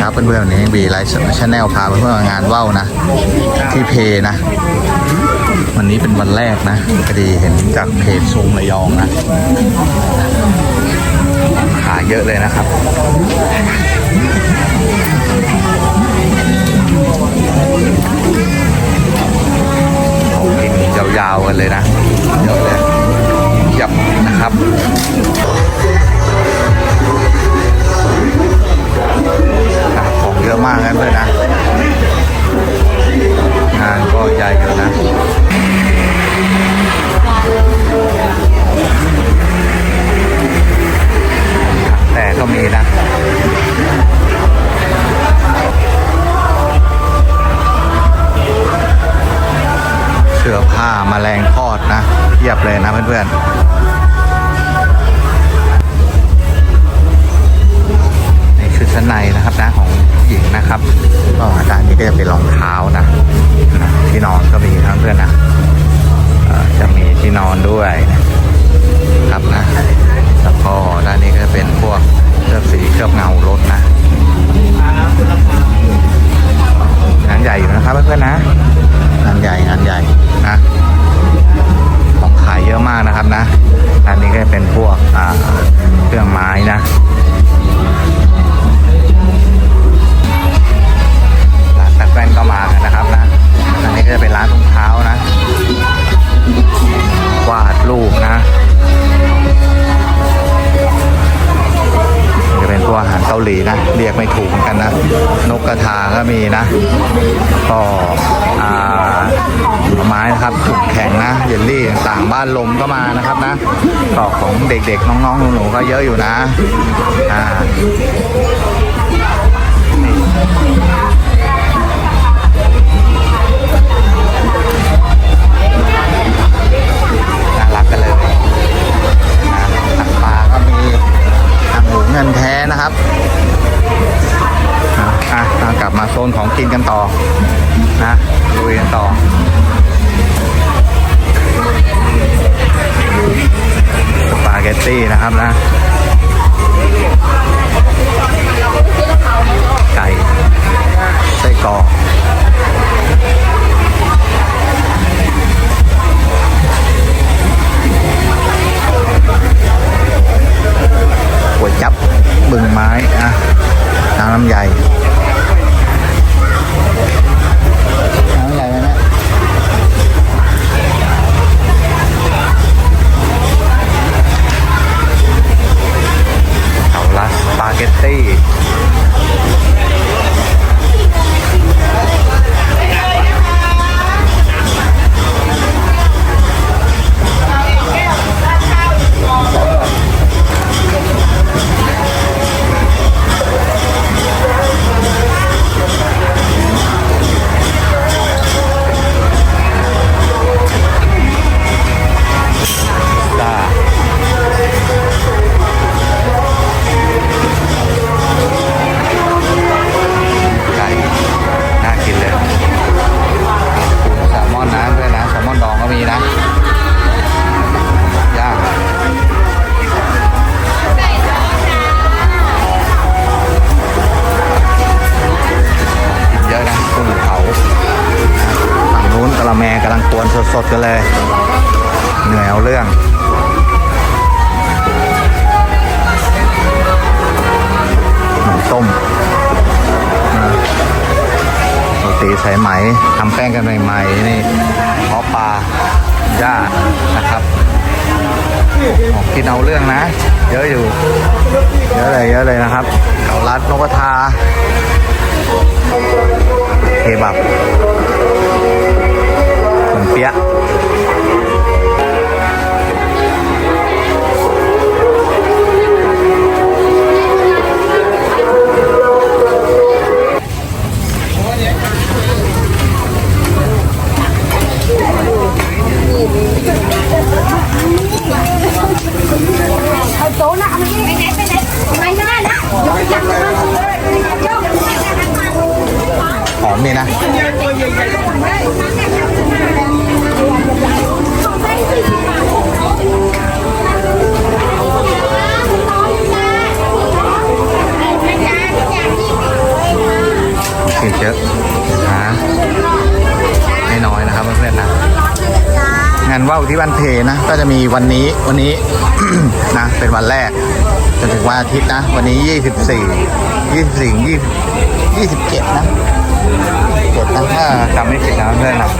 ครับเพื่อนๆวันนี้บีไลฟ์ชาแนลพาเพื่อนๆมางานว่าวนะ ที่เพนะ วันนี้เป็นวันแรกนะพอดีเห็นจากเพจซูมระยองนะขายเยอะเลยนะครับของกินยาวๆกันเลยนะเยอะเลยยับนะครับ มากนะเพื่อนนะงานก็ใหญ่อยู่นะแต่ก็มีนะเสื้อผ้ามาแมลงทอดนะเทียบเลยนะเพื่อนๆนี่คือชั้นในนะครับนะของผู้หญิง นะครับก็ด้านนี้ก็จะเป็นรองเท้านะที่นอนก็มีทั้งเพื่อนนะจะมีที่นอนด้วยนะครับนะาหารเกาหลีนะ เรียกไม่ถูกเหมือนกันนะ นกกระทาก็มีนะ ก็อ่าผลไม้นะครับถุงแข็งนะเยลลี่ต่างบ้านลมก็มานะครับนะตอกของเด็กๆ น้องๆหนูๆก็เยอะอยู่นะอ่า นะครับอะอะกลับมาโซนของกินกันต่อนะดูกันต่อสปาเกตตี้นะครับนะำน้ำใหญ่ กันเลย เหนื่อยเอาเรื่องหมูต้มนะโรตีสายไหมทำแป้งกันใหม่ๆนี่เพาะปลาย่านะครับของกินเอาเรื่องนะ เยอะอยู่ เยอะเลยเยอะเลยนะครับเกาลัดนกกระทาเคบับขนเปี๊ยะ กินเยอะนะไม่น้อยนะครับเพื่อนๆนะงานว่าวที่บ้านเพนะ ก็จะมีวันนี้วันนี้ นะ เป็นวันแรกจนถึงวันอาทิตย์นะ วันนี้ 24 24 20 27 นะ27นะถ้าจำไม่ผิดนะเพื่อนๆนะ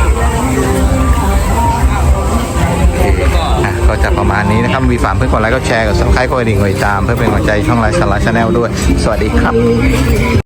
โอเคนะก็จะประมาณนี้นะครับมีฝากเพื่อนกดไลค์กดแชร์กดซับสไครต์กดกระดิ่งกดติดตาม เพื่อเป็นกำลังใจช่องไลฟ์สาระชาแนลด้วย สวัสดีครับ